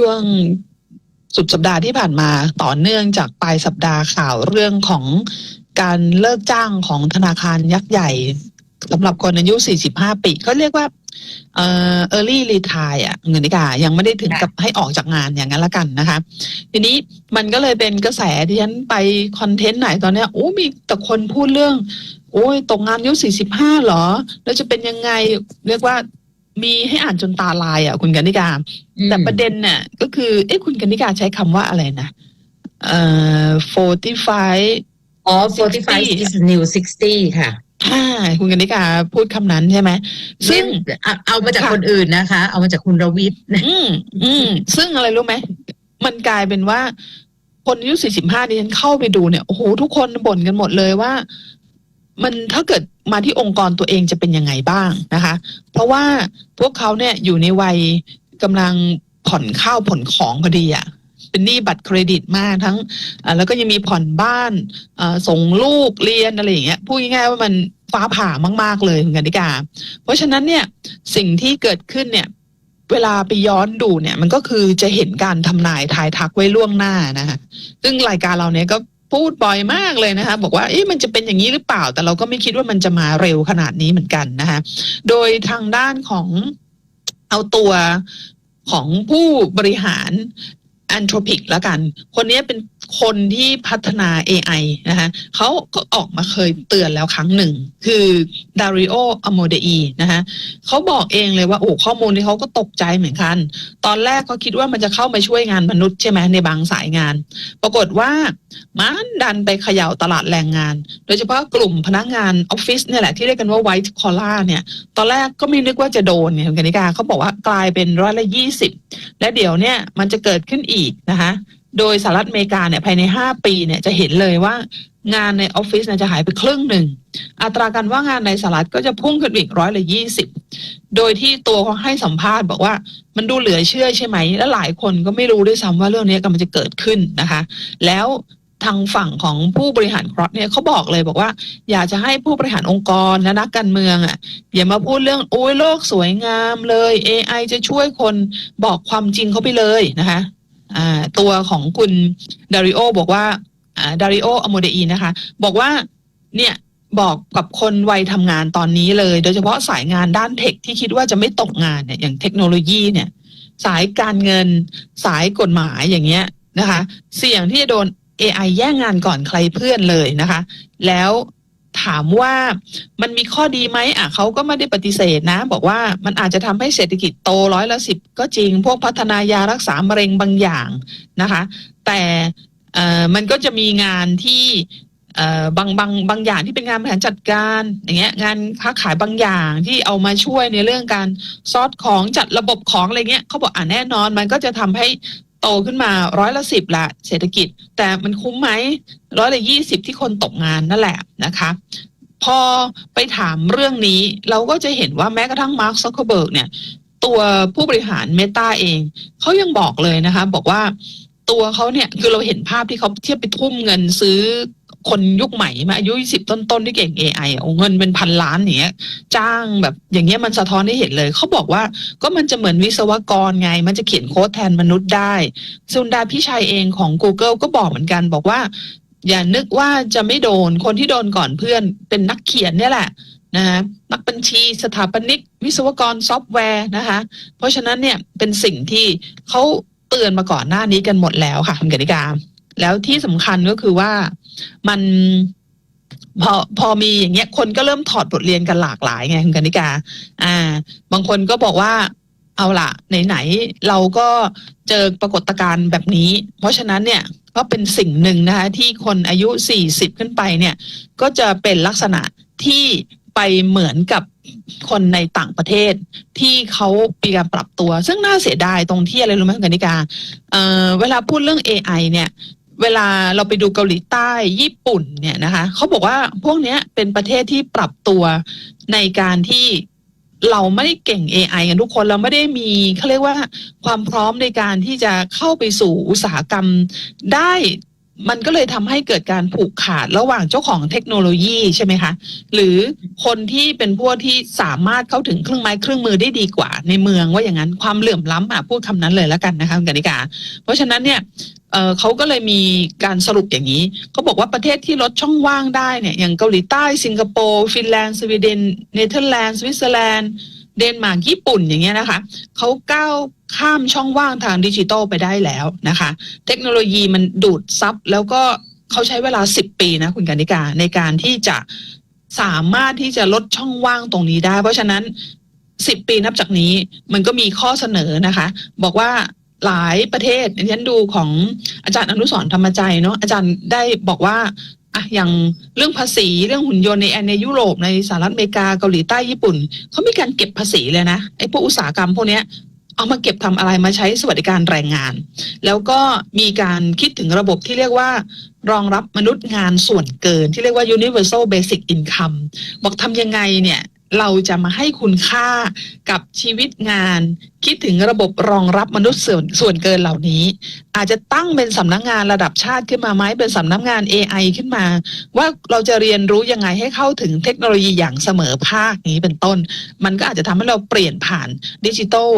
ช่วงสุดสัปดาห์ที่ผ่านมาต่อเนื่องจากปลายสัปดาห์ข่าวเรื่องของการเลิกจ้างของธนาคารยักษ์ใหญ่สำหรับคนอายุ 45 ปีเขาเรียกว่าเอ่อ early retire อะเงินดิกายังไม่ได้ถึงกับให้ออกจากงานอย่างนั้นละกันนะคะ ทีนี้มันก็เลยเป็นกระแสที่ฉันไปคอนเทนต์ไหนตอนเนี้ยโอ้มีแต่คนพูดเรื่อง โอ้ยตกงานอายุ 45 หรอ แล้วจะเป็นยังไง เรียกว่า มีให้อ่านจนตาลายอะ คุณกันนิกา แต่ประเด็นเนี่ยก็คือเอ๊ะคุณกันนิกาใช้คำว่าอะไรนะเอ่อ45อ๋อ45 is new 60 ค่ะอ่าคุณกันนิกาพูดคำนั้นใช่ไหมซึ่งเอาเอามาจากค่ะคนอื่นนะคะ เอามาจากคุณรวิทย์นะอืมอืมซึ่งอะไรรู้ไหม มันกลายเป็นว่า คนอายุ45ดิฉันเข้าไปดูเนี่ย โอ้โห ทุกคนบ่นกันหมดเลยว่า มันถ้าเกิดมาที่องค์กรตัวเองจะเป็นยังไงบ้างนะคะ เพราะว่าพวกเขาเนี่ยอยู่ในวัยกำลังผ่อนข้าวผ่อนของพอดีอะเป็นหนี้บัตรเครดิตมากทั้งแล้วก็ยังมีผ่อนบ้านส่งลูกเรียนอะไรอย่างเงี้ยพูดง่ายๆว่ามันฟ้าผ่ามาก ๆ เลยคุณกนิกา เพราะฉะนั้นเนี่ยสิ่งที่เกิดขึ้นเนี่ยเวลาไปย้อนดูเนี่ยมันก็คือจะเห็นการทำนายทายทักไว้ล่วงหน้านะคะซึ่งรายการเราเนี่ยก็ พูดบ่อยมากเลยนะคะบอกว่าเอ๊ะมันจะเป็นอย่างนี้หรือเปล่า แต่เราก็ไม่คิดว่ามันจะมาเร็วขนาดนี้เหมือนกันนะคะโดยทางด้านของเอาตัวของผู้บริหาร a n t h r o p i c แล้วกัน คนนี้เป็น คนที่พัฒนา AI นะคะเขาก็ออกมาเคยเตือนแล้วครั้งหนึ่ง คือ Dario Amodei นะคะเขาบอกเองเลยว่า โอ้ข้อมูลที่เขาก็ตกใจเหมือนกัน ตอนแรกเขาคิดว่ามันจะเข้ามาช่วยงานมนุษย์ใช่ไหมในบางสายงาน ปรากฏว่ามันดันไปเขย่าตลาดแรงงาน โดยเฉพาะกลุ่มพนักงานออฟฟิศเนี่ยแหละที่เรียกกันว่า white collar เนี่ย ตอนแรกก็ไม่นึกว่าจะโดนเนี่ยคุณกนิกาเขาบอกว่ากลายเป็นร้อยละยี่สิบและเดี๋ยวเนี่ยมันจะเกิดขึ้นอีกนะคะ โดยสหรัฐอเมริกาเนี่ยภายใน 5 ปีเนี่ยจะเห็นเลยว่างานในออฟฟิศเนี่ยจะหายไปครึ่งหนึ่ง อัตราการว่างงานในสหรัฐก็จะพุ่งขึ้นอีกร้อยละยี่สิบโดยที่ตัวเขาให้สัมภาษณ์บอกว่ามันดูเหลือเชื่อใช่ไหม และหลายคนก็ไม่รู้ด้วยซ้ำว่าเรื่องนี้กำลังจะเกิดขึ้นนะคะ แล้วทางฝั่งของผู้บริหารครอสเนี่ยเขาบอกเลยบอกว่า อยากจะให้ผู้บริหารองค์กรและนักการเมืองอะอย่ามาพูดเรื่องโอ้ยโลกสวยงามเลย AI จะช่วยคนบอกความจริงเขาไปเลยนะคะ ตัวของคุณดาริโอบอกว่าดาริโออโมเดอีนะคะ บอกว่าเนี่ยบอกกับคนวัยทำงานตอนนี้เลย โดยเฉพาะสายงานด้านเทคที่คิดว่าจะไม่ตกงานเนี่ยอย่างเทคโนโลยีเนี่ย สายการเงินสายกฎหมายอย่างเงี้ยนะคะ เสี่ยงที่จะโดน AI แย่งงานก่อนใครเพื่อนเลยนะคะ แล้ว ถามว่ามันมีข้อดีไหมอะเขาก็ไม่ได้ปฏิเสธนะ บอกว่ามันอาจจะทำให้เศรษฐกิจโตร้อยละสิบก็จริง พวกพัฒนายารักษามะเร็งบางอย่างนะคะ แต่เอ่อมันก็จะมีงานที่อ่อบางบางบางอย่างที่เป็นงานบริหารจัดการอย่างเงี้ยงานค้าขายบางอย่างที่เอามาช่วยในเรื่องการซอสของจัดระบบของอะไรเงี้ยเขาบอกอ่าแน่นอน มันก็จะทำให้ โตขึ้นมาร้อยละสิบละเศรษฐกิจ แต่มันคุ้มไหมร้อยละยี่สิบที่คนตกงานนั่นแหละนะคะ พอไปถามเรื่องนี้เราก็จะเห็นว่าแม้กระทั่งมาร์คซักเคเบิร์กเนี่ย ตัวผู้บริหารเมตาเองเขายังบอกเลยนะคะ บอกว่าตัวเขาเนี่ยคือเราเห็นภาพที่เขาเทียบไปทุ่มเงินซื้อ คนยุคใหม่มาอายุ20ต้นๆที่เก่ง AI อเอาเงินเป็นพันล้านอย่างเงี้ย จ้างแบบอย่างเงี้ยมันสะท้อนให้เห็นเลย เขาบอกว่าก็มันจะเหมือนวิศวกรไง มันจะเขียนโค้ดแทนมนุษย์ได้สุนดาพิชัยเองของ Google ก็บอกเหมือนกันบอกว่า อย่านึกว่าจะไม่โดนคนที่โดนก่อนเพื่อนเป็นนักเขียนเนี่ยแหละนะฮะนักบัญชีสถาปนิก วิศวกรซอฟต์แวร์นะคะ เพราะฉะนั้นเนี่ยเป็นสิ่งที่เขาเตือนมาก่อนหน้านี้กันหมดแล้วค่ะคุณกนิกาแล้วที่สำคัญก็คือว่า มันพอพอมีอย่างเงี้ยคนก็เริ่มถอดบทเรียนกันหลากหลายไงคุณกนิกา อ่า บางคนก็บอกว่าเอาละไหนๆเราก็เจอปรากฏการณ์แบบนี้ เพราะฉะนั้นเนี่ยก็เป็นสิ่งหนึ่งนะคะที่คนอายุ 40 ขึ้นไปเนี่ย ก็จะเป็นลักษณะที่ไปเหมือนกับคนในต่างประเทศที่เขามีการปรับตัว ซึ่งน่าเสียดายตรงที่อะไรรู้ไหมคุณกนิกาเอ่อเวลาพูดเรื่อง AI เนี่ย เวลาเราไปดูเกาหลีใต้ญี่ปุ่นเนี่ยนะคะเขาบอกว่าพวกเนี้ยเป็นประเทศที่ปรับตัวในการที่เราไม่ได้เก่ง AI กันทุกคนเราไม่ได้มีเขาเรียกว่าความพร้อมในการที่จะเข้าไปสู่อุตสาหกรรมได้ มันก็เลยทำให้เกิดการผูกขาดระหว่างเจ้าของเทคโนโลยีใช่ไหมคะ หรือคนที่เป็นพวกที่สามารถเข้าถึงเครื่องไม้เครื่องมือได้ดีกว่า ในเมืองว่าอย่างนั้นความเหลื่อมล้ำอะพูดคำนั้นเลยแล้วกันนะคะคุณกนิกา เพราะฉะนั้นเนี่ยเเขาก็เลยมีการสรุปอย่างนี้เขาบอกว่าประเทศที่ลดช่องว่างได้เนี่ยอย่างเกาหลีใต้สิงคโปร์ฟินแลนด์สวีเดนเนเธอร์แลนด์สวิตเซอร์แลนด์ เดนมาร์กญี่ปุ่นอย่างเงี้ยนะคะเขาก้าวข้ามช่องว่างทางดิจิทัลไปได้แล้วนะคะ เทคโนโลยีมันดูดซับแล้วก็เขาใช้เวลา 10 ปีนะคุณกานิกาในการที่จะสามารถที่จะลดช่องว่างตรงนี้ได้ เพราะฉะนั้น 10 ปีนับจากนี้มันก็มีข้อเสนอนะคะ บอกว่าหลายประเทศดิฉันดูของอาจารย์อนุสรธรรมใจเนาะอาจารย์ได้บอกว่า อะอย่างเรื่องภาษีเรื่องหุ่นยนต์ในในยุโรปในสหรัฐอเมริกาเกาหลีใต้ญี่ปุ่นเขามีการเก็บภาษีเลยนะไอ้พวกอุตสาหกรรมพวกเนี้ยเอามาเก็บทำอะไรมาใช้สวัสดิการแรงงาน แล้วก็มีการคิดถึงระบบที่เรียกว่ารองรับมนุษย์งานส่วนเกินที่เรียกว่า universal basic income บอกทำยังไงเนี่ย เราจะมาให้คุณค่ากับชีวิตงาน คิดถึงระบบรองรับมนุษย์ส่วนส่วนเกินเหล่านี้ อาจจะตั้งเป็นสำนักงานระดับชาติขึ้นมาไหมเป็นสำนักงาน AI ขึ้นมา ว่าเราจะเรียนรู้ยังไงให้เข้าถึงเทคโนโลยีอย่างเสมอภาคนี้เป็นต้น มันก็อาจจะทำให้เราเปลี่ยนผ่านดิจิทัล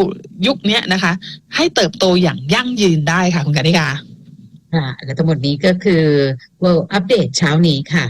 ยุคนี้นะคะ ให้เติบโตอย่างยั่งยืนได้ค่ะคุณกนิกาค่ะและทั้งหมดนี้ก็คือ World Update เช้านี้ค่ะ